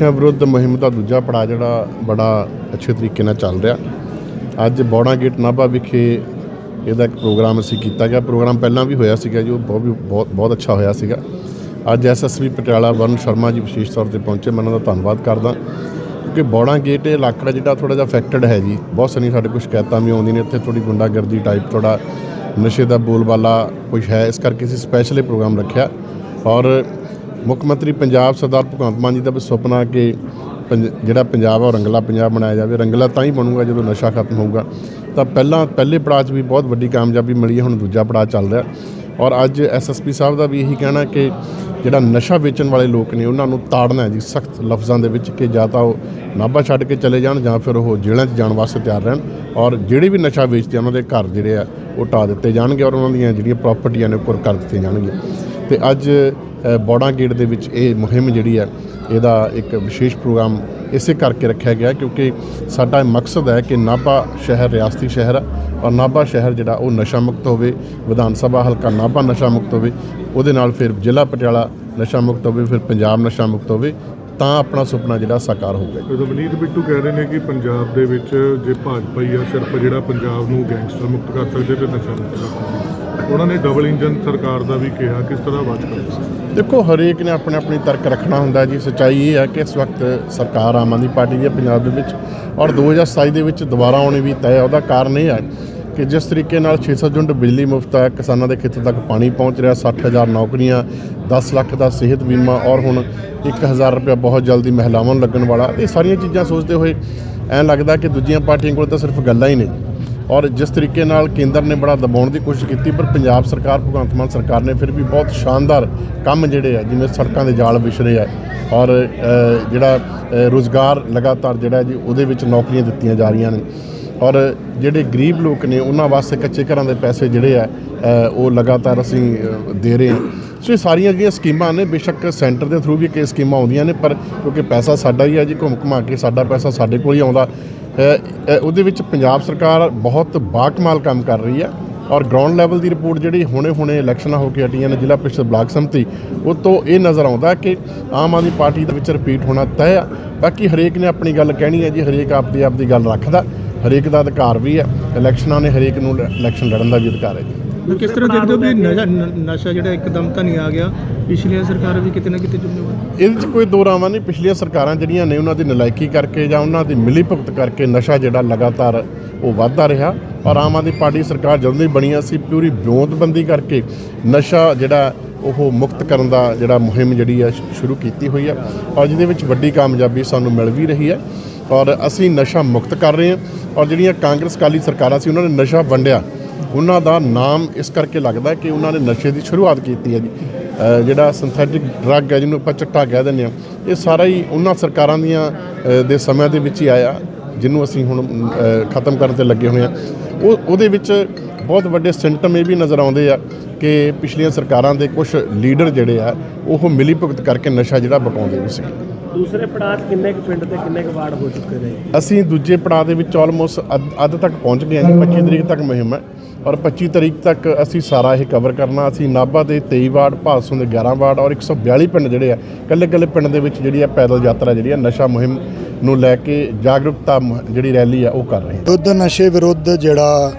ਨਸ਼ਿਆਂ ਵਿਰੁੱਧ ਮੁਹਿੰਮ ਦਾ ਦੂਜਾ ਪੜਾਅ ਜਿਹੜਾ ਬੜਾ ਅੱਛੇ ਤਰੀਕੇ ਨਾਲ ਚੱਲ ਰਿਹਾ। ਅੱਜ ਬੌੜਾ ਗੇਟ ਨਾਭਾ ਵਿਖੇ ਇਹਦਾ ਇੱਕ ਪ੍ਰੋਗਰਾਮ ਅਸੀਂ ਕੀਤਾ ਗਿਆ। ਪ੍ਰੋਗਰਾਮ ਪਹਿਲਾਂ ਵੀ ਹੋਇਆ ਸੀਗਾ ਜੋ ਬਹੁਤ ਵੀ ਬਹੁਤ ਬਹੁਤ ਅੱਛਾ ਹੋਇਆ ਸੀਗਾ। ਅੱਜ ਐਸਐਸਪੀ ਪਟਿਆਲਾ ਵਰਨ ਸ਼ਰਮਾ ਜੀ ਵਿਸ਼ੇਸ਼ ਤੌਰ ਤੇ ਪਹੁੰਚੇ, ਮੈਂ ਉਹਨਾਂ ਦਾ ਧੰਨਵਾਦ ਕਰਦਾ। ਕਿਉਂਕਿ ਬੌੜਾ ਗੇਟ ਇਹ ਇਲਾਕਾ ਜਿਹੜਾ ਥੋੜਾ ਜਿਹਾ ਅਫੈਕਟਡ ਹੈ ਜੀ। ਬਹੁਤ ਸਾਰੀਆਂ ਸਾਡੇ ਕੋਲ ਸ਼ਿਕਾਇਤਾਂ ਵੀ ਆਉਂਦੀਆਂ ਨੇ, ਇੱਥੇ ਥੋੜੀ ਗੁੰਡਾਗਰਦੀ ਟਾਈਪ ਥੋੜਾ ਨਸ਼ੇ ਦਾ ਬੋਲਬਾਲਾ ਕੁਝ ਹੈ, ਇਸ ਕਰਕੇ ਅਸੀਂ ਸਪੈਸ਼ਲ ਇਹ ਪ੍ਰੋਗਰਾਮ ਰੱਖਿਆ। ਔਰ ਮੁੱਖ ਮੰਤਰੀ ਪੰਜਾਬ ਸਰਦਾਰ ਭਗਵੰਤ ਮਾਨ ਜੀ ਦਾ ਵੀ ਸੁਪਨਾ ਕਿ ਪੰਜ- ਜਿਹੜਾ ਪੰਜਾਬ ਆ ਉਹ ਰੰਗਲਾ ਪੰਜਾਬ ਬਣਾਇਆ ਜਾਵੇ। ਰੰਗਲਾ ਤਾਂ ਹੀ ਬਣੂਗਾ ਜਦੋਂ ਨਸ਼ਾ ਖਤਮ ਹੋਊਗਾ। ਤਾਂ ਪਹਿਲਾਂ ਪਹਿਲੇ ਪੜਾਅ 'ਚ ਵੀ ਬਹੁਤ ਵੱਡੀ ਕਾਮਯਾਬੀ ਮਿਲੀ ਹੈ, ਹੁਣ ਦੂਜਾ ਪੜਾਅ ਚੱਲ ਰਿਹਾ। ਔਰ ਅੱਜ ਐਸਐਸਪੀ ਸਾਹਿਬ ਦਾ ਵੀ ਇਹੀ ਕਹਿਣਾ ਕਿ ਜਿਹੜਾ ਨਸ਼ਾ ਵੇਚਣ ਵਾਲੇ ਲੋਕ ਨੇ, ਉਹਨਾਂ ਨੂੰ ਤਾੜਨਾ ਹੈ ਜੀ, ਸਖਤ ਲਫ਼ਜ਼ਾਂ ਦੇ ਵਿੱਚ ਕਿ ਜਾਂ ਤਾਂ ਉਹ ਨਾਭਾ ਛੱਡ ਕੇ ਚਲੇ ਜਾਣ ਜਾਂ ਫਿਰ ਉਹ ਜੇਲ੍ਹਾਂ 'ਚ ਜਾਣ ਵਾਸਤੇ ਤਿਆਰ ਰਹਿਣ। ਔਰ ਜਿਹੜੇ ਵੀ ਨਸ਼ਾ ਵੇਚਦੇ ਆ, ਉਹਨਾਂ ਦੇ ਘਰ ਜਿਹੜੇ ਆ, ਉਹ ਢਾਹ ਦਿੱਤੇ ਜਾਣਗੇ ਔਰ ਉਹਨਾਂ ਦੀਆਂ ਜਿਹੜੀਆਂ ਪ੍ਰਾਪਰਟੀਆਂ ਨੇ ਉੱਪਰ ਕਰ ਦਿੱਤੀਆਂ ਜਾਣਗੀਆਂ। ਤੇ ਅੱਜ ਬੌੜਾ ਗੇਟ ਦੇ ਵਿੱਚ ਇਹ ਮੁਹਿੰਮ ਜਿਹੜੀ ਹੈ, ਇਹਦਾ ਇੱਕ ਵਿਸ਼ੇਸ਼ ਪ੍ਰੋਗਰਾਮ ਇਸੇ ਕਰਕੇ ਰੱਖਿਆ ਗਿਆ ਕਿਉਂਕਿ ਸਾਡਾ ਮਕਸਦ ਹੈ ਕਿ ਨਾਭਾ ਸ਼ਹਿਰ ਰਿਆਸਤੀ ਸ਼ਹਿਰ ਹੈ ਔਰ ਨਾਭਾ ਸ਼ਹਿਰ ਜਿਹੜਾ ਉਹ ਨਸ਼ਾ ਮੁਕਤ ਹੋਵੇ, ਵਿਧਾਨ ਸਭਾ ਹਲਕਾ ਨਾਭਾ ਨਸ਼ਾ ਮੁਕਤ ਹੋਵੇ, ਉਹਦੇ ਨਾਲ ਫਿਰ ਜ਼ਿਲ੍ਹਾ ਪਟਿਆਲਾ ਨਸ਼ਾ ਮੁਕਤ ਹੋਵੇ, ਫਿਰ ਪੰਜਾਬ ਨਸ਼ਾ ਮੁਕਤ ਹੋਵੇ, ਤਾਂ ਆਪਣਾ ਸੁਪਨਾ ਜਿਹੜਾ ਸਾਕਾਰ ਹੋ ਗਿਆ। ਰਵਨੀਤ ਬਿੱਟੂ ਕਹਿ ਰਹੇ ਨੇ ਕਿ ਪੰਜਾਬ ਦੇ ਵਿੱਚ ਜੇ ਭਾਜਪਾ ਹੀ ਆ, ਸਿਰਫ ਜਿਹੜਾ ਪੰਜਾਬ ਨੂੰ ਗੈਂਗਸਟਰ ਮੁਕਤ ਕਰ ਸਕਦੇ ਤੇ ਨਸ਼ਾ ਮੁਕਤ ਕਰ ਸਕਦੇ। ਉਹਨਾਂ ਨੇ ਡਬਲ ਇੰਜਨ ਸਰਕਾਰ ਦਾ ਵੀ ਕਿਹਾ, ਕਿਸ ਤਰ੍ਹਾਂ ਵਾਚ ਕਰਦੇ ਦੇਖੋ, ਹਰੇਕ ਨੇ ਆਪਣੇ ਆਪਣੀ ਤਰਕ ਰੱਖਣਾ ਹੁੰਦਾ ਜੀ। ਸੱਚਾਈ ਇਹ ਹੈ ਕਿ ਇਸ ਵਕਤ ਸਰਕਾਰ ਆਮ ਆਦਮੀ ਪਾਰਟੀ ਦੀ ਹੈ ਪੰਜਾਬ ਦੇ ਵਿੱਚ। ਔਰ 2027 ਦੇ ਵਿੱਚ ਦੁਬਾਰਾ ਆਉਣੀ ਵੀ ਤੈਅ ਉਹਦਾ ਕਾਰਨ ਇਹ ਹੈ ਕਿ ਜਿਸ ਤਰੀਕੇ ਨਾਲ 600 ਯੂਨਿਟ ਬਿਜਲੀ ਮੁਫਤ ਹੈ ਕਿਸਾਨਾਂ ਦੇ ਖੇਤਾਂ ਤੱਕ ਪਾਣੀ ਪਹੁੰਚ ਰਿਹਾ 60000 ਨੌਕਰੀਆਂ 10 ਲੱਖ ਦਾ ਸਿਹਤ ਬੀਮਾ, ਔਰ ਹੁਣ 1000 ਰੁਪਏ ਬਹੁਤ ਜਲਦੀ ਮਹਿਲਾਵਾਂ ਨੂੰ ਲੱਗਣ ਵਾਲਾ। ਇਹ ਸਾਰੀਆਂ ਚੀਜ਼ਾਂ ਸੋਚਦੇ ਹੋਏ ਐਂ ਲੱਗਦਾ ਕਿ ਦੂਜੀਆਂ ਪਾਰਟੀਆਂ ਕੋਲ ਤਾਂ ਸਿਰਫ ਗੱਲਾਂ ਹੀ ਨੇ। ਔਰ ਜਿਸ ਤਰੀਕੇ ਨਾਲ ਕੇਂਦਰ ਨੇ ਬੜਾ ਦਬਾਉਣ ਦੀ ਕੋਸ਼ਿਸ਼ ਕੀਤੀ ਪਰ ਪੰਜਾਬ ਸਰਕਾਰ ਭਗਵੰਤ ਮਾਨ ਸਰਕਾਰ ਨੇ ਫਿਰ ਵੀ ਬਹੁਤ ਸ਼ਾਨਦਾਰ ਕੰਮ ਜਿਹੜੇ ਆ ਜਿਵੇਂ ਸੜਕਾਂ ਦੇ ਜਾਲ ਵਿਛਰੇ ਆ ਔਰ ਜਿਹੜਾ ਅ, ਰੁਜ਼ਗਾਰ ਲਗਾਤਾਰ ਜਿਹੜਾ ਜੀ ਉਹਦੇ ਵਿੱਚ ਨੌਕਰੀਆਂ ਦਿੱਤੀਆਂ ਜਾ ਰਹੀਆਂ ਨੇ। ਔਰ ਜਿਹੜੇ ਗਰੀਬ ਲੋਕ ਨੇ ਉਹਨਾਂ ਵਾਸਤੇ ਕੱਚੇ ਘਰਾਂ ਦੇ ਪੈਸੇ ਜਿਹੜੇ ਆ ਉਹ ਲਗਾਤਾਰ ਅਸੀਂ ਦੇ ਰਹੇ ਹਾਂ। ਸੋ ਇਹ ਸਾਰੀਆਂ ਜਿਹੜੀਆਂ ਸਕੀਮਾਂ ਨੇ ਬੇਸ਼ੱਕ ਸੈਂਟਰ ਦੇ ਥਰੂ ਵੀ ਕਈ ਸਕੀਮਾਂ ਆਉਂਦੀਆਂ ਨੇ ਪਰ ਕਿਉਂਕਿ ਪੈਸਾ ਸਾਡਾ ਹੀ ਆ ਜੀ ਘੁੰਮ ਘੁਮਾ ਕੇ ਸਾਡਾ ਪੈਸਾ ਸਾਡੇ ਕੋਲ ਹੀ ਆਉਂਦਾ। ਉਹਦੇ ਵਿੱਚ ਪੰਜਾਬ ਸਰਕਾਰ ਬਹੁਤ ਬਾਕਮਾਲ ਕੰਮ ਕਰ ਰਹੀ ਹੈ ਔਰ ਗਰਾਊਂਡ ਲੈਵਲ ਦੀ ਰਿਪੋਰਟ ਜਿਹੜੀ ਹੁਣੇ-ਹੁਣੇ ਇਲੈਕਸ਼ਨਾਂ ਹੋ ਕੇ ਹਟੀਆਂ ਨੇ ਜ਼ਿਲ੍ਹਾ ਪ੍ਰੀਸ਼ਦ ਬਲਾਕ ਸੰਮਤੀ, ਉਹ ਤੋਂ ਇਹ ਨਜ਼ਰ ਆਉਂਦਾ ਕਿ ਆਮ ਆਦਮੀ ਪਾਰਟੀ ਦੇ ਵਿੱਚ ਰਿਪੀਟ ਹੋਣਾ ਤੈਅ ਆ। ਬਾਕੀ ਹਰੇਕ ਨੇ ਆਪਣੀ ਗੱਲ ਕਹਿਣੀ ਹੈ ਜੀ, ਹਰੇਕ ਆਪਦੀ ਆਪਦੀ ਗੱਲ ਰੱਖਦਾ। ਹਰੇਕ ਦਾ ਅਧਿਕਾਰ ਵੀ ਹੈ। ਇਲੈਕਸ਼ਨਾਂ ਨੇ ਹਰੇਕ ਨੂੰ ਇਲੈਕਸ਼ਨ ਲੜਨ ਦਾ ਵੀ ਅਧਿਕਾਰ ਹੈ ਜੀ। ਕਿਸ ਤਰ੍ਹਾਂ ਦੇਖਦੇ ਹੋ ਵੀ ਨਸ਼ਾ ਨਸ਼ਾ ਜਿਹੜਾ ਇੱਕਦਮ ਤਾਂ ਨਹੀਂ ਆ ਗਿਆ? ਪਿਛਲੀਆਂ ਸਰਕਾਰਾਂ ਵੀ ਕਿਤੇ ਨਾ ਕਿਤੇ ਜ਼ਿੰਮੇਵਾਰ ਇਹਦੇ 'ਚ ਕੋਈ ਦੋ ਰਾਵਾਂ ਨਹੀਂ, ਪਿਛਲੀਆਂ ਸਰਕਾਰਾਂ ਜਿਹੜੀਆਂ ਨੇ ਉਹਨਾਂ ਦੀ ਨਲਾਇਕੀ ਕਰਕੇ ਜਾਂ ਉਹਨਾਂ ਦੀ ਮਿਲੀ ਭੁਗਤ ਕਰਕੇ ਨਸ਼ਾ ਜਿਹੜਾ ਲਗਾਤਾਰ ਉਹ ਵੱਧਦਾ ਰਿਹਾ। ਔਰ ਆਮ ਆਦਮੀ ਪਾਰਟੀ ਸਰਕਾਰ ਜਦੋਂ ਦੀ ਬਣੀਆਂ ਸੀ ਪੂਰੀ ਵਿਉਂਤਬੰਦੀ ਕਰਕੇ ਨਸ਼ਾ ਜਿਹੜਾ ਉਹ ਮੁਕਤ ਕਰਨ ਦਾ ਜਿਹੜਾ ਮੁਹਿੰਮ ਜਿਹੜੀ ਆ ਸ਼ੁਰੂ ਕੀਤੀ ਹੋਈ ਆ। ਔਰ ਜਿਹਦੇ ਵਿੱਚ ਵੱਡੀ ਕਾਮਯਾਬੀ ਸਾਨੂੰ ਮਿਲ ਵੀ ਰਹੀ ਹੈ ਔਰ ਅਸੀਂ ਨਸ਼ਾ ਮੁਕਤ ਕਰ ਰਹੇ ਹਾਂ ਔਰ ਜਿਹੜੀਆਂ ਕਾਂਗਰਸ ਕਾਲੀ ਸਰਕਾਰਾਂ ਸੀ, ਉਹਨਾਂ ਨੇ ਨਸ਼ਾ ਵੰਡਿਆ। ਉਹਨਾਂ ਦਾ ਨਾਮ ਇਸ ਕਰਕੇ ਲੱਗਦਾ ਕਿ ਉਹਨਾਂ ਨੇ ਨਸ਼ੇ ਦੀ ਸ਼ੁਰੂਆਤ ਕੀਤੀ ਹੈ ਜੀ। ਜਿਹੜਾ ਸਿੰਥੈਟਿਕ ਡਰੱਗ ਹੈ ਜਿਹਨੂੰ ਆਪਾਂ ਚਿੱਟਾ ਕਹਿ ਦਿੰਦੇ ਆ ਇਹ ਸਾਰਾ ਹੀ ਉਹਨਾਂ ਸਰਕਾਰਾਂ ਦੀਆਂ ਦੇ ਸਮੇਂ ਦੇ ਵਿੱਚ ਹੀ ਆਇਆ, ਜਿਹਨੂੰ ਅਸੀਂ ਹੁਣ ਖਤਮ ਕਰਨ ਤੇ ਲੱਗੇ ਹੋਏ ਆ ਉਹ, ਉਹਦੇ ਵਿੱਚ ਬਹੁਤ ਵੱਡੇ ਸਿੰਟਮ ਇਹ ਵੀ ਨਜ਼ਰ ਆਉਂਦੇ ਆ ਕਿ ਪਿਛਲੀਆਂ ਸਰਕਾਰਾਂ ਦੇ ਕੁਝ ਲੀਡਰ ਜਿਹੜੇ ਆ, ਉਹ ਮਿਲੀ ਭੁਗਤ ਕਰਕੇ ਨਸ਼ਾ ਜਿਹੜਾ ਬਕਾਉਂਦੇ ਵੀ ਸੀ ਦੂਸਰੇ ਪੜਾਅ 'ਚ ਕਿੰਨੇ ਕੁ ਪਿੰਡ ਤੇ ਕਿੰਨੇ ਕੁ ਵਾਰਡ ਹੋ ਚੁੱਕੇ ਨੇ? ਅਸੀਂ ਦੂਜੇ ਪੜਾਅ ਦੇ ਵਿੱਚ ਆਲਮੋਸਟ ਅੱਧ ਤੱਕ ਪਹੁੰਚ ਗਏ ਹਾਂ ਜੀ 25 ਤਰੀਕ ਤੱਕ ਮੁਹਿੰਮ ਹੈ ਔਰ 25 ਤਰੀਕ ਤੱਕ ਅਸੀਂ ਸਾਰਾ ਇਹ ਕਵਰ ਕਰਨਾ ਅਸੀਂ ਨਾਭਾ ਦੇ 23 ਵਾਰਡ ਭਾਦਸੋਂ ਦੇ 11 ਵਾਰਡ ਔਰ 142 ਪਿੰਡ ਜਿਹੜੇ ਆ ਕੱਲੇ ਕੱਲੇ ਪਿੰਡ ਦੇ ਵਿੱਚ ਜਿਹੜੀ ਆ ਪੈਦਲ ਯਾਤਰਾ ਜਿਹੜੀ ਆ ਨਸ਼ਾ ਮੁਹਿੰਮ ਨੂੰ ਲੈ ਕੇ ਜਾਗਰੂਕਤਾ ਜਿਹੜੀ ਰੈਲੀ ਆ ਉਹ ਕਰ ਰਹੇ ਹਾਂ। ਯੁੱਧ ਨਸ਼ੇ ਵਿਰੁੱਧ ਜਿਹੜਾ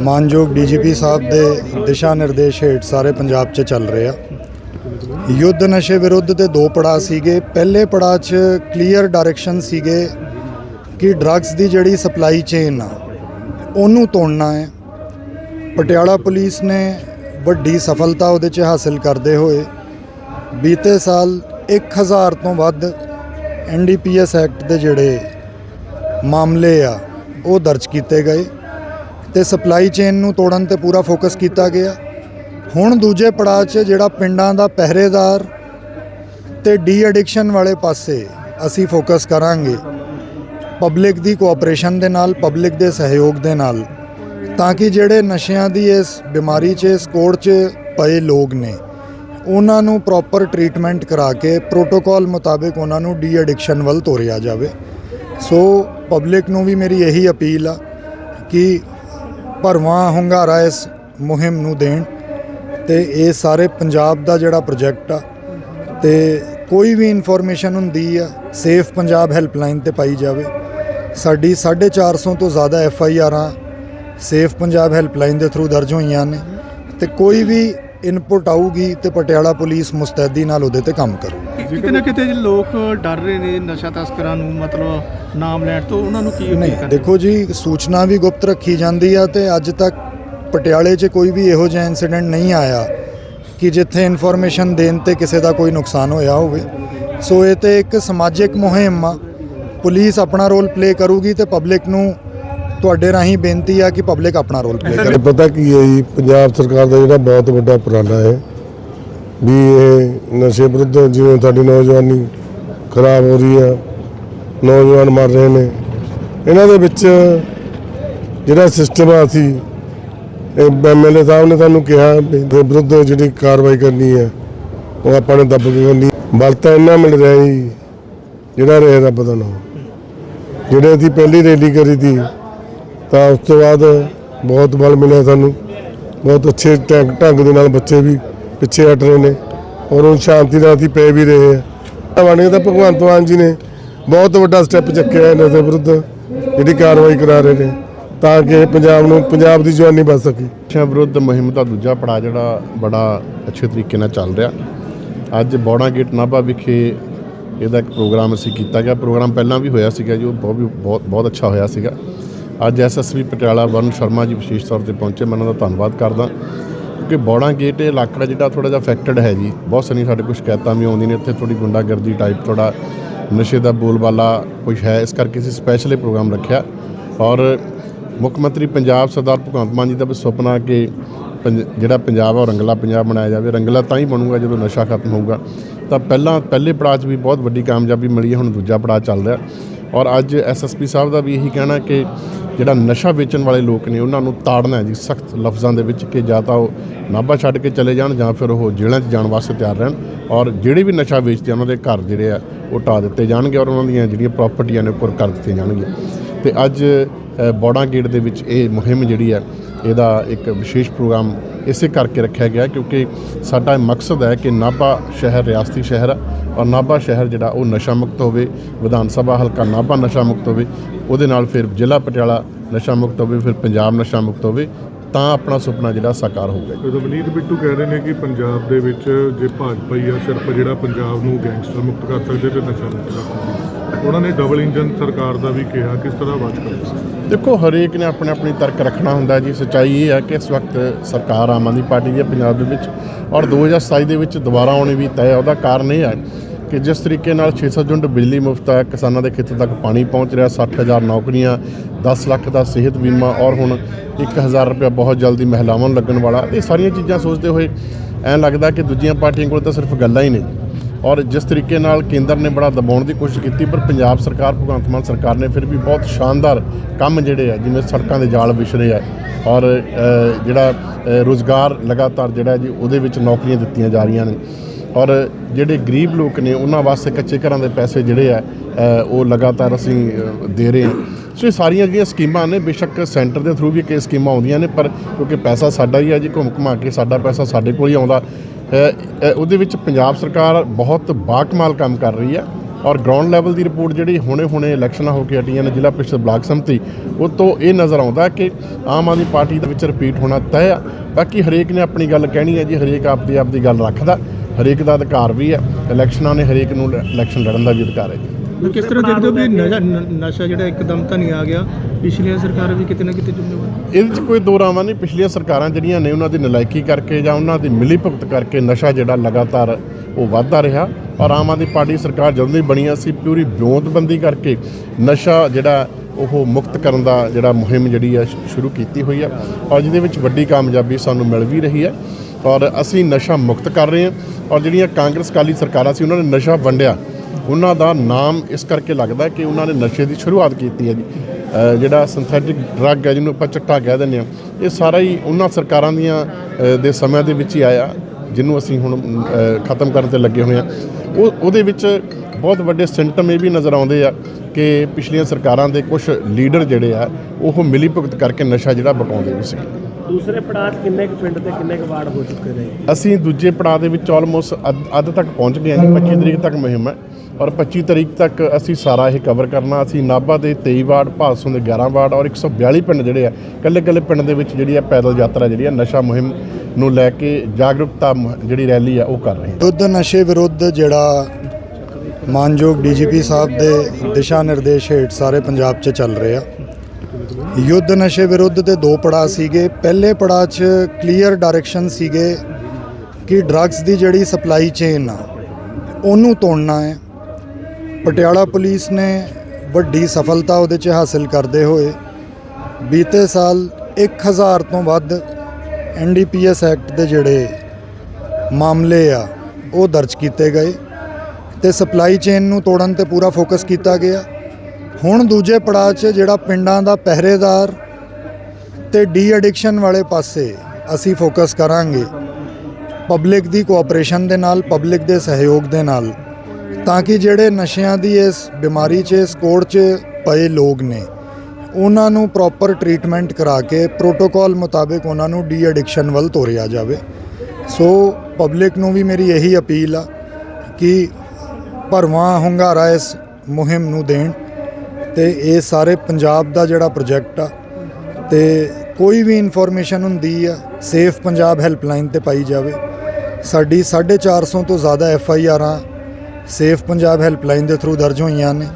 ਮਾਨਯੋਗ ਡੀਜੀਪੀ ਸਾਹਿਬ ਦੇ ਦਿਸ਼ਾ ਨਿਰਦੇਸ਼ ਹੇਠ ਸਾਰੇ ਪੰਜਾਬ 'ਚ ਚੱਲ ਰਿਹਾ ਯੁੱਧ ਨਸ਼ੇ ਵਿਰੁੱਧ ਦੇ ਦੋ ਪੜਾਅ ਸੀਗੇ। ਪਹਿਲੇ ਪੜਾਅ 'ਚ ਕਲੀਅਰ ਡਾਇਰੈਕਸ਼ਨ ਸੀਗੇ ਕਿ ਡਰੱਗਸ ਦੀ ਜਿਹੜੀ ਸਪਲਾਈ ਚੇਨ ਆ, ਉਹਨੂੰ ਤੋੜਨਾ ਹੈ। ਪਟਿਆਲਾ ਪੁਲਿਸ ਨੇ ਵੱਡੀ ਸਫਲਤਾ ਉਹਦੇ 'ਚ ਹਾਸਲ ਕਰਦੇ ਹੋਏ, ਬੀਤੇ ਸਾਲ 1000 ਤੋਂ ਵੱਧ ਐਨਡੀਪੀਐਸ ਐਕਟ ਦੇ ਜਿਹੜੇ ਮਾਮਲੇ ਆ, ਉਹ ਦਰਜ ਕੀਤੇ ਗਏ ਤੇ ਸਪਲਾਈ ਚੇਨ ਨੂੰ ਤੋੜਨ ਤੇ ਪੂਰਾ ਫੋਕਸ ਕੀਤਾ ਗਿਆ। ਹੁਣ ਦੂਜੇ ਪੜਾਅ 'ਚ ਜਿਹੜਾ ਪਿੰਡਾਂ ਦਾ ਪਹਿਰੇਦਾਰ ਤੇ ਡੀ ਐਡਿਕਸ਼ਨ ਵਾਲੇ ਪਾਸੇ ਅਸੀਂ ਫੋਕਸ ਕਰਾਂਗੇ, ਪਬਲਿਕ ਦੀ ਕੋਆਪਰੇਸ਼ਨ ਦੇ ਨਾਲ, ਪਬਲਿਕ ਦੇ ਸਹਿਯੋਗ ਦੇ ਨਾਲ, ਤਾਂ ਕਿ ਜਿਹੜੇ ਨਸ਼ਿਆਂ ਦੀ ਇਸ ਬਿਮਾਰੀ 'ਚ, ਇਸ ਕੋੜ 'ਚ ਪਏ ਲੋਕ ਨੇ, ਉਹਨਾਂ ਨੂੰ ਪ੍ਰੋਪਰ ਟ੍ਰੀਟਮੈਂਟ ਕਰਾ ਕੇ, ਪ੍ਰੋਟੋਕਾਲ ਮੁਤਾਬਿਕ ਉਹਨਾਂ ਨੂੰ ਡੀ ਐਡਿਕਸ਼ਨ ਵੱਲ ਤੋਰਿਆ ਜਾਵੇ। ਸੋ ਪਬਲਿਕ ਨੂੰ ਵੀ ਮੇਰੀ ਇਹੀ ਅਪੀਲ ਆ ਕਿ ਭਰਵਾਂ ਹੁੰਗਾਰਾ ਇਸ ਮੁਹਿੰਮ ਨੂੰ ਦੇਣ। ਤੇ ਇਹ ਸਾਰੇ ਪੰਜਾਬ ਦਾ ਜਿਹੜਾ ਪ੍ਰੋਜੈਕਟ ਆ ਤੇ ਕੋਈ ਵੀ ਇਨਫੋਰਮੇਸ਼ਨ ਹੁੰਦੀ ਆ ਸੇਫ ਪੰਜਾਬ ਹੈਲਪਲਾਈਨ ਤੇ ਪਾਈ ਜਾਵੇ ਸਾਡੀ 450 ਤੋਂ ਜ਼ਿਆਦਾ ਐਫ ਆਈ ਆਰਾਂ ਸੇਫ ਪੰਜਾਬ ਹੈਲਪਲਾਈਨ ਦੇ ਥਰੂ ਦਰਜ ਹੋਈਆਂ ਨੇ ਤੇ ਕੋਈ ਵੀ ਇਨਪੁਟ ਆਊਗੀ ਤੇ ਪਟਿਆਲਾ ਪੁਲਿਸ ਮੁਸਤੈਦੀ ਨਾਲ ਉਹਦੇ ਤੇ ਕੰਮ ਕਰੂਗੀ ਕਿਤੇ ਨਾ ਕਿਤੇ ਲੋਕ ਡਰ ਰਹੇ ਨੇ ਨਸ਼ਾ ਤਸਕਰਾਂ ਨੂੰ ਮਤਲਬ ਨਾਮ ਲੈਣ ਤੋਂ ਉਹਨਾਂ ਨੂੰ ਕੀ ਨਹੀਂ? ਦੇਖੋ ਜੀ ਸੂਚਨਾ ਵੀ ਗੁਪਤ ਰੱਖੀ ਜਾਂਦੀ ਆ ਤੇ ਅੱਜ ਤੱਕ ਪਟਿਆਲੇ 'ਚ ਕੋਈ ਵੀ ਇਹੋ ਜਿਹਾ ਇਨਸੀਡੈਂਟ ਨਹੀਂ ਆਇਆ ਕਿ ਜਿੱਥੇ ਇਨਫੋਰਮੇਸ਼ਨ ਦੇਣ ਤੇ ਕਿਸੇ ਦਾ ਕੋਈ ਨੁਕਸਾਨ ਹੋਇਆ ਹੋਵੇ। ਸੋ ਇਹ ਤੇ ਇੱਕ ਸਮਾਜਿਕ ਮੁਹਿੰਮ ਆ। ਪੁਲਿਸ ਆਪਣਾ ਰੋਲ ਪਲੇ ਕਰੂਗੀ ਤੇ ਪਬਲਿਕ ਨੂੰ ਤੁਹਾਡੇ ਰਾਹੀਂ ਬੇਨਤੀ ਆ ਕਿ ਪਬਲਿਕ ਆਪਣਾ ਰੋਲ ਪਲੇ ਕਰੇ। ਪਤਾ ਕੀ ਹੈ ਜੀ ਪੰਜਾਬ ਸਰਕਾਰ ਦਾ ਜਿਹੜਾ ਬਹੁਤ ਵੱਡਾ ਉਪਰਾਲਾ ਹੈ ਵੀ ਇਹ ਨਸ਼ੇ ਵਿਰੁੱਧ ਜਿਵੇਂ ਸਾਡੀ ਨੌਜਵਾਨੀ ਖਰਾਬ ਹੋ ਰਹੀ ਹੈ ਨੌਜਵਾਨ ਮਰ ਰਹੇ ਨੇ। ਇਹਨਾਂ ਦੇ ਵਿੱਚ ਜਿਹੜਾ ਸਿਸਟਮ ਆ ਸੀ ਐਮਐਲਏ ਸਾਹਿਬ ਨੇ ਸਾਨੂੰ ਕਿਹਾ ਵੀ ਇਹਦੇ ਵਿਰੁੱਧ ਜਿਹੜੀ ਕਾਰਵਾਈ ਕਰਨੀ ਹੈ, ਉਹ ਆਪਾਂ ਨੇ ਦੱਬ ਕੇ ਕਰਨੀ। ਬਲ ਤਾਂ ਇੰਨਾ ਮਿਲ ਰਿਹਾ ਜੀ, ਜਿਹੜਾ ਰਿਹਾ ਰੱਬ ਦਾ ਨਾਮ। ਜਿਹੜੇ ਅਸੀਂ ਪਹਿਲੀ ਰੈਲੀ ਕਰੀ ਸੀ, ਤਾਂ ਉਸ ਤੋਂ ਬਾਅਦ ਬਹੁਤ ਬਲ ਮਿਲਿਆ ਸਾਨੂੰ। ਬਹੁਤ ਅੱਛੇ ਢੰਗ ਢੰਗ ਦੇ ਨਾਲ ਬੱਚੇ ਵੀ ਪਿੱਛੇ ਹਟ ਰਹੇ ਨੇ, ਔਰ ਉਹ ਸ਼ਾਂਤੀ ਨਾਲ ਅਸੀਂ ਪੈ ਵੀ ਰਹੇ ਆ ਬਾਣੀ ਤਾਂ ਭਗਵੰਤ ਮਾਨ ਜੀ ਨੇ ਬਹੁਤ ਵੱਡਾ ਸਟੈਪ ਚੱਕਿਆ ਹੈ ਨਸ਼ੇ ਵਿਰੁੱਧ, ਜਿਹੜੀ ਕਾਰਵਾਈ ਕਰਾ ਰਹੇ ਨੇ। ਤਾਂ ਕਿ ਪੰਜਾਬ ਨੂੰ, ਪੰਜਾਬ ਦੀ ਜਵਾਨੀ ਬਚ ਸਕੇ। ਨਸ਼ਾ ਵਿਰੁੱਧ ਮੁਹਿੰਮ ਦਾ ਦੂਜਾ ਪੜਾਅ ਜਿਹੜਾ ਬੜਾ ਅੱਛੇ ਤਰੀਕੇ ਨਾਲ ਚੱਲ ਰਿਹਾ। ਅੱਜ ਬੌੜਾ ਗੇਟ ਨਾਭਾ ਵਿਖੇ ਇਹਦਾ ਇੱਕ ਪ੍ਰੋਗਰਾਮ ਅਸੀਂ ਕੀਤਾ ਗਿਆ। ਪ੍ਰੋਗਰਾਮ ਪਹਿਲਾਂ ਵੀ ਹੋਇਆ ਸੀਗਾ ਜੋ ਬਹੁਤ ਬਹੁਤ ਬਹੁਤ ਅੱਛਾ ਹੋਇਆ ਸੀਗਾ। ਅੱਜ ਐਸਐਸਪੀ ਪਟਿਆਲਾ ਵਰਨ ਸ਼ਰਮਾ ਜੀ ਵਿਸ਼ੇਸ਼ ਤੌਰ ਤੇ ਪਹੁੰਚੇ, ਮੈਂ ਉਹਨਾਂ ਦਾ ਧੰਨਵਾਦ ਕਰਦਾ। ਕਿਉਂਕਿ ਬੌੜਾ ਗੇਟ ਇਹ ਇਲਾਕਾ ਜਿਹੜਾ ਥੋੜਾ ਜਿਹਾ ਅਫੈਕਟਡ ਹੈ ਜੀ। ਬਹੁਤ ਸਾਰੀਆਂ ਸਾਡੇ ਕੋਲ ਸ਼ਿਕਾਇਤਾਂ ਵੀ ਆਉਂਦੀਆਂ ਨੇ, ਇੱਥੇ ਥੋੜੀ ਗੁੰਡਾਗਰਦੀ ਟਾਈਪ ਥੋੜਾ ਨਸ਼ੇ ਦਾ ਬੋਲਬਾਲਾ ਕੁਝ ਹੈ, ਇਸ ਕਰਕੇ ਅਸੀਂ ਸਪੈਸ਼ਲ ਇਹ ਪ੍ਰੋਗਰਾਮ ਰੱਖਿਆ। ਔਰ ਮੁੱਖ ਮੰਤਰੀ ਪੰਜਾਬ ਸਰਦਾਰ ਭਗਵੰਤ ਮਾਨ ਜੀ ਦਾ ਵੀ ਸੁਪਨਾ ਕਿ ਪੰਜ- ਜਿਹੜਾ ਪੰਜਾਬ ਆ ਉਹ ਰੰਗਲਾ ਪੰਜਾਬ ਬਣਾਇਆ ਜਾਵੇ। ਰੰਗਲਾ ਤਾਂ ਹੀ ਬਣੂਗਾ ਜਦੋਂ ਨਸ਼ਾ ਖਤਮ ਹੋਊਗਾ। ਤਾਂ ਪਹਿਲਾਂ, ਪਹਿਲੇ ਪੜਾਅ 'ਚ ਵੀ ਬਹੁਤ ਵੱਡੀ ਕਾਮਯਾਬੀ ਮਿਲੀ ਹੈ, ਹੁਣ ਦੂਜਾ ਪੜਾਅ ਚੱਲ ਰਿਹਾ। ਔਰ ਅੱਜ ਐਸਐਸਪੀ ਸਾਹਿਬ ਦਾ ਵੀ ਇਹੀ ਕਹਿਣਾ ਕਿ ਜਿਹੜਾ ਨਸ਼ਾ ਵੇਚਣ ਵਾਲੇ ਲੋਕ ਨੇ, ਉਹਨਾਂ ਨੂੰ ਤਾੜਨਾ ਹੈ ਜੀ, ਸਖਤ ਲਫ਼ਜ਼ਾਂ ਦੇ ਵਿੱਚ ਕਿ ਜਾਂ ਤਾਂ ਉਹ ਨਾਭਾ ਛੱਡ ਕੇ ਚਲੇ ਜਾਣ ਜਾਂ ਫਿਰ ਉਹ ਜੇਲ੍ਹਾਂ 'ਚ ਜਾਣ ਵਾਸਤੇ ਤਿਆਰ ਰਹਿਣ। ਔਰ ਜਿਹੜੇ ਵੀ ਨਸ਼ਾ ਵੇਚਦੇ ਆ, ਉਹਨਾਂ ਦੇ ਘਰ ਜਿਹੜੇ ਆ, ਉਹ ਢਾਹ ਦਿੱਤੇ ਜਾਣਗੇ ਔਰ ਉਹਨਾਂ ਦੀਆਂ ਜਿਹੜੀਆਂ ਪ੍ਰਾਪਰਟੀਆਂ ਨੇ ਉੱਪਰ ਕਰ ਦਿੱਤੀਆਂ ਜਾਣਗੀਆਂ। ਤੇ ਅੱਜ ਬੌੜਾ ਗੇਟ ਦੇ ਵਿੱਚ ਇਹ ਮੁਹਿੰਮ ਜਿਹੜੀ ਹੈ, ਇਹਦਾ ਇੱਕ ਵਿਸ਼ੇਸ਼ ਪ੍ਰੋਗਰਾਮ ਇਸੇ ਕਰਕੇ ਰੱਖਿਆ ਗਿਆ ਕਿਉਂਕਿ ਸਾਡਾ ਮਕਸਦ ਹੈ ਕਿ ਨਾਭਾ ਸ਼ਹਿਰ ਰਿਆਸਤੀ ਸ਼ਹਿਰ ਹੈ ਔਰ ਨਾਭਾ ਸ਼ਹਿਰ ਜਿਹੜਾ ਉਹ ਨਸ਼ਾ ਮੁਕਤ ਹੋਵੇ, ਵਿਧਾਨ ਸਭਾ ਹਲਕਾ ਨਾਭਾ ਨਸ਼ਾ ਮੁਕਤ ਹੋਵੇ, ਉਹਦੇ ਨਾਲ ਫਿਰ ਜ਼ਿਲ੍ਹਾ ਪਟਿਆਲਾ ਨਸ਼ਾ ਮੁਕਤ ਹੋਵੇ, ਫਿਰ ਪੰਜਾਬ ਨਸ਼ਾ ਮੁਕਤ ਹੋਵੇ, ਤਾਂ ਆਪਣਾ ਸੁਪਨਾ ਜਿਹੜਾ ਸਾਕਾਰ ਹੋਊਗਾ ਤੇ ਰਵਨੀਤ ਬਿੱਟੂ ਕਹਿ ਰਹੇ ਨੇ ਕਿ ਪੰਜਾਬ ਦੇ ਵਿੱਚ ਜੇ ਭਾਜਪਾ ਹੀ ਆ, ਸਿਰਫ ਜਿਹੜਾ ਪੰਜਾਬ ਨੂੰ ਗੈਂਗਸਟਰ ਮੁਕਤ ਕਰ ਸਕਦੇ ਤੇ ਨਸ਼ਾ ਮੁਕਤ ਕਰ ਸਕਦੇ। ਉਹਨਾਂ ਨੇ ਡਬਲ ਇੰਜਨ ਸਰਕਾਰ ਦਾ ਵੀ ਕਿਹਾ, ਕਿਸ ਤਰ੍ਹਾਂ ਵਾਚ ਕਰਦੇ ਦੇਖੋ, ਹਰੇਕ ਨੇ ਆਪਣੇ ਆਪਣੀ ਤਰਕ ਰੱਖਣਾ ਹੁੰਦਾ ਜੀ। ਸੱਚਾਈ ਇਹ ਹੈ ਕਿ ਇਸ ਵਕਤ ਸਰਕਾਰ ਆਮ ਆਦਮੀ ਪਾਰਟੀ ਦੀ ਹੈ ਪੰਜਾਬ ਦੇ ਵਿੱਚ। ਔਰ 2027 ਦੇ ਵਿੱਚ ਦੁਬਾਰਾ ਆਉਣੀ ਵੀ ਤੈਅ ਉਹਦਾ ਕਾਰਨ ਇਹ ਹੈ ਕਿ ਜਿਸ ਤਰੀਕੇ ਨਾਲ 600 ਯੂਨਿਟ ਬਿਜਲੀ ਮੁਫਤ ਹੈ ਕਿਸਾਨਾਂ ਦੇ ਖੇਤਾਂ ਤੱਕ ਪਾਣੀ ਪਹੁੰਚ ਰਿਹਾ 60000 ਨੌਕਰੀਆਂ 10 ਲੱਖ ਦਾ ਸਿਹਤ ਬੀਮਾ, ਔਰ ਹੁਣ 1000 ਰੁਪਇਆ ਬਹੁਤ ਜਲਦੀ ਮਹਿਲਾਵਾਂ ਨੂੰ ਲੱਗਣ ਵਾਲਾ। ਇਹ ਸਾਰੀਆਂ ਚੀਜ਼ਾਂ ਸੋਚਦੇ ਹੋਏ ਐਂ ਲੱਗਦਾ ਕਿ ਦੂਜੀਆਂ ਪਾਰਟੀਆਂ ਕੋਲ ਤਾਂ ਸਿਰਫ ਗੱਲਾਂ ਹੀ ਨੇ ਔਰ ਜਿਸ ਤਰੀਕੇ ਨਾਲ ਕੇਂਦਰ ਨੇ ਬੜਾ ਦਬਾਉਣ ਦੀ ਕੋਸ਼ਿਸ਼ ਕੀਤੀ ਪਰ ਪੰਜਾਬ ਸਰਕਾਰ ਭਗਵੰਤ ਮਾਨ ਸਰਕਾਰ ਨੇ ਫਿਰ ਵੀ ਬਹੁਤ ਸ਼ਾਨਦਾਰ ਕੰਮ ਜਿਹੜੇ ਆ ਜਿਵੇਂ ਸੜਕਾਂ ਦੇ ਜਾਲ ਵਿਛਰੇ ਆ ਔਰ ਜਿਹੜਾ ਅ, ਰੁਜ਼ਗਾਰ ਲਗਾਤਾਰ ਜਿਹੜਾ ਜੀ ਉਹਦੇ ਵਿੱਚ ਨੌਕਰੀਆਂ ਦਿੱਤੀਆਂ ਜਾ ਰਹੀਆਂ ਨੇ ਔਰ ਜਿਹੜੇ ਗਰੀਬ ਲੋਕ ਨੇ ਉਹਨਾਂ ਵਾਸਤੇ ਕੱਚੇ ਘਰਾਂ ਦੇ ਪੈਸੇ ਜਿਹੜੇ ਆ ਉਹ ਲਗਾਤਾਰ ਅਸੀਂ ਦੇ ਰਹੇ ਹਾਂ। ਸੋ ਇਹ ਸਾਰੀਆਂ ਜਿਹੜੀਆਂ ਸਕੀਮਾਂ ਨੇ ਬੇਸ਼ੱਕ ਸੈਂਟਰ ਦੇ ਥਰੂ ਵੀ ਕਈ ਸਕੀਮਾਂ ਆਉਂਦੀਆਂ ਨੇ ਪਰ ਕਿਉਂਕਿ ਪੈਸਾ ਸਾਡਾ ਹੀ ਆ ਜੀ ਘੁੰਮ ਘੁਮਾ ਕੇ ਸਾਡਾ ਪੈਸਾ ਸਾਡੇ ਕੋਲ ਹੀ ਆਉਂਦਾ। ਉਹਦੇ ਵਿੱਚ ਪੰਜਾਬ ਸਰਕਾਰ ਬਹੁਤ ਬਾਕਮਾਲ ਕੰਮ ਕਰ ਰਹੀ ਹੈ ਔਰ ਗਰਾਊਂਡ ਲੈਵਲ ਦੀ ਰਿਪੋਰਟ ਜਿਹੜੀ ਹੁਣੇ-ਹੁਣੇ ਇਲੈਕਸ਼ਨਾਂ ਹੋ ਕੇ ਹਟੀਆਂ ਨੇ ਜ਼ਿਲ੍ਹਾ ਪ੍ਰੀਸ਼ਦ ਬਲਾਕ ਸੰਮਤੀ, ਉਹ ਤੋਂ ਇਹ ਨਜ਼ਰ ਆਉਂਦਾ ਕਿ ਆਮ ਆਦਮੀ ਪਾਰਟੀ ਦੇ ਵਿੱਚ ਰਿਪੀਟ ਹੋਣਾ ਤੈਅ ਆ। ਬਾਕੀ ਹਰੇਕ ਨੇ ਆਪਣੀ ਗੱਲ ਕਹਿਣੀ ਹੈ ਜੀ, ਹਰੇਕ ਆਪਦੀ ਆਪਦੀ ਗੱਲ ਰੱਖਦਾ, ਹਰੇਕ ਦਾ ਅਧਿਕਾਰ ਵੀ ਹੈ। ਇਲੈਕਸ਼ਨਾਂ ਨੇ ਹਰੇਕ ਨੂੰ ਇਲੈਕਸ਼ਨ ਲੜਨ ਦਾ ਵੀ ਅਧਿਕਾਰ ਹੈ ਜੀ ਕਿਸ ਤਰ੍ਹਾਂ ਦੇਖਦੇ ਹੋ ਵੀ ਨਸ਼ਾ ਨਸ਼ਾ ਜਿਹੜਾ ਇੱਕਦਮ ਤਾਂ ਨਹੀਂ ਆ ਗਿਆ? ਪਿਛਲੀਆਂ ਸਰਕਾਰਾਂ ਵੀ ਕਿਤੇ ਨਾ ਕਿਤੇ ਜ਼ਿੰਮੇਵਾਰ ਇਹਦੇ 'ਚ ਕੋਈ ਦੋ ਰਾਵਾਂ ਨਹੀਂ ਪਿਛਲੀਆਂ ਸਰਕਾਰਾਂ ਜਿਹੜੀਆਂ ਨੇ, ਉਹਨਾਂ ਦੀ ਨਲਾਇਕੀ ਕਰਕੇ ਜਾਂ ਉਹਨਾਂ ਦੀ ਮਿਲੀ ਭੁਗਤ ਕਰਕੇ ਨਸ਼ਾ ਜਿਹੜਾ ਲਗਾਤਾਰ ਉਹ ਵੱਧਦਾ ਰਿਹਾ। ਔਰ ਆਮ ਆਦਮੀ ਪਾਰਟੀ ਸਰਕਾਰ ਜਦੋਂ ਦੀ ਬਣੀ ਆ ਸੀ ਪੂਰੀ ਵਿਉਂਤਬੰਦੀ ਕਰਕੇ ਨਸ਼ਾ ਜਿਹੜਾ ਉਹ ਮੁਕਤ ਕਰਨ ਦਾ ਜਿਹੜਾ ਮੁਹਿੰਮ ਜਿਹੜੀ ਆ ਸ਼ੁਰੂ ਕੀਤੀ ਹੋਈ ਆ। ਔਰ ਜਿਹਦੇ ਵਿੱਚ ਵੱਡੀ ਕਾਮਯਾਬੀ ਸਾਨੂੰ ਮਿਲ ਵੀ ਰਹੀ ਹੈ ਔਰ ਅਸੀਂ ਨਸ਼ਾ ਮੁਕਤ ਕਰ ਰਹੇ ਹਾਂ। ਔਰ ਜਿਹੜੀਆਂ ਕਾਂਗਰਸ ਕਾਲੀ ਸਰਕਾਰਾਂ ਸੀ, ਉਹਨਾਂ ਨੇ ਨਸ਼ਾ ਵੰਡਿਆ। ਉਹਨਾਂ ਦਾ ਨਾਮ ਇਸ ਕਰਕੇ ਲੱਗਦਾ ਕਿ ਉਹਨਾਂ ਨੇ ਨਸ਼ੇ ਦੀ ਸ਼ੁਰੂਆਤ ਕੀਤੀ ਹੈ ਜੀ। ਜਿਹੜਾ ਸਿੰਥੈਟਿਕ ਡਰੱਗ ਹੈ ਜਿਹਨੂੰ ਆਪਾਂ ਚੱਟਾ ਕਹਿ ਦਿੰਦੇ ਆ ਇਹ ਸਾਰਾ ਹੀ ਉਹਨਾਂ ਸਰਕਾਰਾਂ ਦੀਆਂ ਦੇ ਸਮੇਂ ਦੇ ਵਿੱਚ ਹੀ ਆਇਆ ਜਿਹਨੂੰ ਅਸੀਂ ਹੁਣ ਖਤਮ ਕਰਨ ਤੇ ਲੱਗੇ ਹੋਏ ਆ ਉਹ ਉਹਦੇ ਵਿੱਚ ਬਹੁਤ ਵੱਡੇ ਸਿੰਟਮ ਇਹ ਵੀ ਨਜ਼ਰ ਆਉਂਦੇ ਆ ਕਿ ਪਿਛਲੀਆਂ ਸਰਕਾਰਾਂ ਦੇ ਕੁਝ ਲੀਡਰ ਜਿਹੜੇ ਆ ਉਹ ਮਿਲੀ ਭੁਗਤ ਕਰਕੇ ਨਸ਼ਾ ਜਿਹੜਾ ਬਕਾਉਂਦੇ ਵੀ ਸੀ ਦੂਸਰੇ ਪੜਾਅ 'ਚ ਕਿੰਨੇ ਕੁ ਪਿੰਡ ਤੇ ਕਿੰਨੇ ਕੁ ਵਾਰਡ ਹੋ ਚੁੱਕੇ ਨੇ? ਅਸੀਂ ਦੂਜੇ ਪੜਾਅ ਦੇ ਵਿੱਚ ਆਲਮੋਸਟ ਅੱਧ ਤੱਕ ਪਹੁੰਚ ਗਏ ਹਾਂ ਜੀ 25 ਤਰੀਕ ਤੱਕ ਮੁਹਿੰਮ ਹੈ। ਔਰ 25 ਤਰੀਕ ਤੱਕ ਅਸੀਂ ਸਾਰਾ ਇਹ ਕਵਰ ਕਰਨਾ। ਅਸੀਂ ਨਾਭਾ ਦੇ 23 ਵਾਰਡ ਭਾਦਸੋਂ ਦੇ 11 ਵਾਰਡ ਔਰ 142 ਪਿੰਡ ਜਿਹੜੇ ਆ ਕੱਲੇ ਕੱਲੇ ਪਿੰਡ ਦੇ ਵਿੱਚ ਜਿਹੜੀ ਆ ਪੈਦਲ ਯਾਤਰਾ ਜਿਹੜੀ ਆ, ਨਸ਼ਾ ਮੁਹਿੰਮ ਨੂੰ ਲੈ ਕੇ ਜਾਗਰੂਕਤਾ ਜਿਹੜੀ ਰੈਲੀ ਆ, ਉਹ ਕਰ ਰਹੇ ਹਾਂ। ਯੁੱਧ ਨਸ਼ੇ ਵਿਰੁੱਧ ਜਿਹੜਾ ਮਾਨਯੋਗ ਡੀਜੀਪੀ ਸਾਹਿਬ ਦੇ ਦਿਸ਼ਾ ਨਿਰਦੇਸ਼ ਹੇਠ ਸਾਰੇ ਪੰਜਾਬ 'ਚ ਚੱਲ ਰਹੇ। ਆ ਯੁੱਧ ਨਸ਼ੇ ਵਿਰੁੱਧ ਦੇ ਦੋ ਪੜਾਅ ਸੀਗੇ। ਪਹਿਲੇ ਪੜਾਅ 'ਚ ਕਲੀਅਰ ਡਾਇਰੈਕਸ਼ਨ ਸੀਗੇ ਕਿ ਡਰੱਗਸ ਦੀ ਜਿਹੜੀ ਸਪਲਾਈ ਚੇਨ ਆ, ਉਹਨੂੰ ਤੋੜਨਾ ਹੈ। ਪਟਿਆਲਾ ਪੁਲਿਸ ਨੇ ਵੱਡੀ ਸਫਲਤਾ ਉਹਦੇ 'ਚ ਹਾਸਲ ਕਰਦੇ ਹੋਏ ਬੀਤੇ ਸਾਲ 1000 ਤੋਂ ਵੱਧ ਐਨਡੀਪੀਐਸ ਐਕਟ ਦੇ ਜਿਹੜੇ ਮਾਮਲੇ ਆ, ਉਹ ਦਰਜ ਕੀਤੇ ਗਏ ਤੇ ਸਪਲਾਈ ਚੇਨ ਨੂੰ ਤੋੜਨ ਤੇ ਪੂਰਾ ਫੋਕਸ ਕੀਤਾ ਗਿਆ। ਹੁਣ ਦੂਜੇ ਪੜਾਅ 'ਚ ਜਿਹੜਾ ਪਿੰਡਾਂ ਦਾ ਪਹਿਰੇਦਾਰ ਤੇ ਡੀ ਐਡਿਕਸ਼ਨ ਵਾਲੇ ਪਾਸੇ ਅਸੀਂ ਫੋਕਸ ਕਰਾਂਗੇ ਪਬਲਿਕ ਦੀ ਕੋਆਪਰੇਸ਼ਨ ਦੇ ਨਾਲ ਪਬਲਿਕ ਦੇ ਸਹਿਯੋਗ ਦੇ ਨਾਲ। ਤਾਂ ਕਿ ਜਿਹੜੇ ਨਸ਼ਿਆਂ ਦੀ ਇਸ ਬਿਮਾਰੀ 'ਚ, ਇਸ ਕੋੜ 'ਚ ਪਏ ਲੋਕ ਨੇ, ਉਹਨਾਂ ਨੂੰ ਪ੍ਰੋਪਰ ਟਰੀਟਮੈਂਟ ਕਰਾ ਕੇ ਪ੍ਰੋਟੋਕਾਲ ਮੁਤਾਬਿਕ ਉਹਨਾਂ ਨੂੰ ਡੀ ਐਡਿਕਸ਼ਨ ਵੱਲ ਤੋਰਿਆ ਜਾਵੇ। ਸੋ ਪਬਲਿਕ ਨੂੰ ਵੀ ਮੇਰੀ ਇਹੀ ਅਪੀਲ ਆ ਕਿ ਭਰਵਾਂ ਹੁੰਗਾਰਾ ਇਸ ਮੁਹਿੰਮ ਨੂੰ ਦੇਣ ਤੇ ਇਹ ਸਾਰੇ ਪੰਜਾਬ ਦਾ ਜਿਹੜਾ ਪ੍ਰੋਜੈਕਟ ਆ ਤੇ ਕੋਈ ਵੀ ਇਨਫੋਰਮੇਸ਼ਨ ਹੁੰਦੀ ਆ ਸੇਫ ਪੰਜਾਬ ਹੈਲਪਲਾਈਨ ਤੇ ਪਾਈ ਜਾਵੇ। ਸਾਡੀ 450 ਤੋਂ ਜ਼ਿਆਦਾ ਐਫ ਆਈ ਆਰਾਂ ਸੇਫ ਪੰਜਾਬ ਹੈਲਪਲਾਈਨ ਦੇ ਥਰੂ ਦਰਜ ਹੋਈਆਂ ਨੇ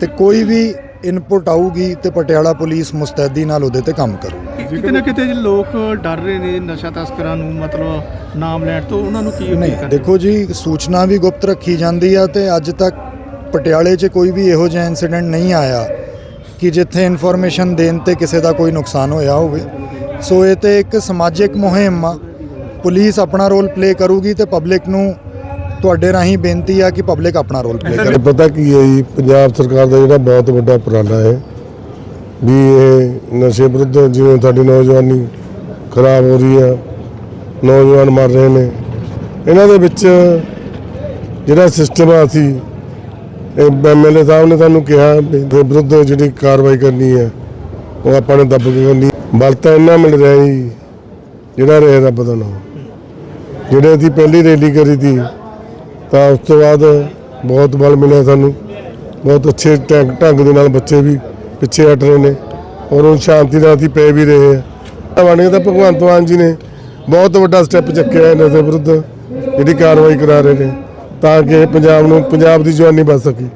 ਤੇ ਕੋਈ ਵੀ ਇਨਪੁਟ ਆਊਗੀ ਤੇ ਪਟਿਆਲਾ ਪੁਲਿਸ ਮੁਸਤੈਦੀ ਨਾਲ ਉਹਦੇ ਤੇ ਕੰਮ ਕਰੂਗੀ। ਕਿਤੇ ਨਾ ਕਿਤੇ ਲੋਕ ਡਰ ਰਹੇ ਨੇ ਨਸ਼ਾ ਤਸਕਰਾਂ ਨੂੰ ਮਤਲਬ ਨਾਮ ਲੈਣ ਤੋਂ ਉਹਨਾਂ ਨੂੰ ਕੀ ਨਹੀਂ ਦੇਖੋ ਜੀ ਸੂਚਨਾ ਵੀ ਗੁਪਤ ਰੱਖੀ ਜਾਂਦੀ ਆ ਤੇ ਅੱਜ ਤੱਕ ਪਟਿਆਲੇ 'ਚ ਕੋਈ ਵੀ ਇਹੋ ਜਿਹਾ ਇਨਸੀਡੈਂਟ ਨਹੀਂ ਆਇਆ ਕਿ ਜਿੱਥੇ ਇਨਫੋਰਮੇਸ਼ਨ ਦੇਣ ਤੇ ਕਿਸੇ ਦਾ ਕੋਈ ਨੁਕਸਾਨ ਹੋਇਆ ਹੋਵੇ। ਸੋ ਇਹ ਤੇ ਇੱਕ ਸਮਾਜਿਕ ਮੁਹਿੰਮ ਆ। ਪੁਲਿਸ ਆਪਣਾ ਰੋਲ ਪਲੇ ਕਰੂਗੀ ਤੇ ਪਬਲਿਕ ਨੂੰ ਤੁਹਾਡੇ ਰਾਹੀਂ ਬੇਨਤੀ ਆ ਕਿ ਪਬਲਿਕ ਆਪਣਾ ਰੋਲ ਪਲੇ ਕਰੇ। ਪਤਾ ਕੀ ਹੈ ਜੀ ਪੰਜਾਬ ਸਰਕਾਰ ਦਾ ਜਿਹੜਾ ਬਹੁਤ ਵੱਡਾ ਉਪਰਾਲਾ ਹੈ ਵੀ ਇਹ ਨਸ਼ੇ ਵਿਰੁੱਧ ਜਿਵੇਂ ਸਾਡੀ ਨੌਜਵਾਨੀ ਖਰਾਬ ਹੋ ਰਹੀ ਹੈ ਨੌਜਵਾਨ ਮਰ ਰਹੇ ਨੇ ਇਹਨਾਂ ਦੇ ਵਿੱਚ ਜਿਹੜਾ ਸਿਸਟਮ ਆ ਅਸੀਂ ਐਮਐਲਏ ਸਾਹਿਬ ਨੇ ਸਾਨੂੰ ਕਿਹਾ ਵੀ ਇਹਦੇ ਵਿਰੁੱਧ ਜਿਹੜੀ ਕਾਰਵਾਈ ਕਰਨੀ ਹੈ ਉਹ ਆਪਾਂ ਨੇ ਦੱਬ ਕੇ ਕਰਨੀ। ਬਲ ਤਾਂ ਇੰਨਾ ਮਿਲ ਰਿਹਾ ਜੀ ਜਿਹੜਾ ਰਹੇ ਰੱਬ ਦਾ ਨਾਮ। ਜਿਹੜੇ ਅਸੀਂ ਪਹਿਲੀ ਰੈਲੀ ਕਰੀ ਸੀ ਤਾਂ ਉਸ ਤੋਂ ਬਾਅਦ ਬਹੁਤ ਬਲ ਮਿਲਿਆ ਸਾਨੂੰ। ਬਹੁਤ ਅੱਛੇ ਢੰਗ ਢੰਗ ਦੇ ਨਾਲ ਬੱਚੇ ਵੀ ਪਿੱਛੇ ਹਟ ਰਹੇ ਨੇ। ਔਰ ਉਹ ਸ਼ਾਂਤੀ ਨਾਲ ਅਸੀਂ ਪੈ ਵੀ ਰਹੇ ਆ ਬਣ ਤਾਂ ਭਗਵੰਤ ਮਾਨ ਜੀ ਨੇ ਬਹੁਤ ਵੱਡਾ ਸਟੈਪ ਚੱਕਿਆ ਹੈ ਨਸ਼ੇ ਵਿਰੁੱਧ, ਜਿਹੜੀ ਕਾਰਵਾਈ ਕਰਾ ਰਹੇ ਨੇ। ਤਾਂ ਕਿ ਪੰਜਾਬ ਨੂੰ ਪੰਜਾਬ ਦੀ ਜਵਾਨੀ ਬਚ ਸਕੇ।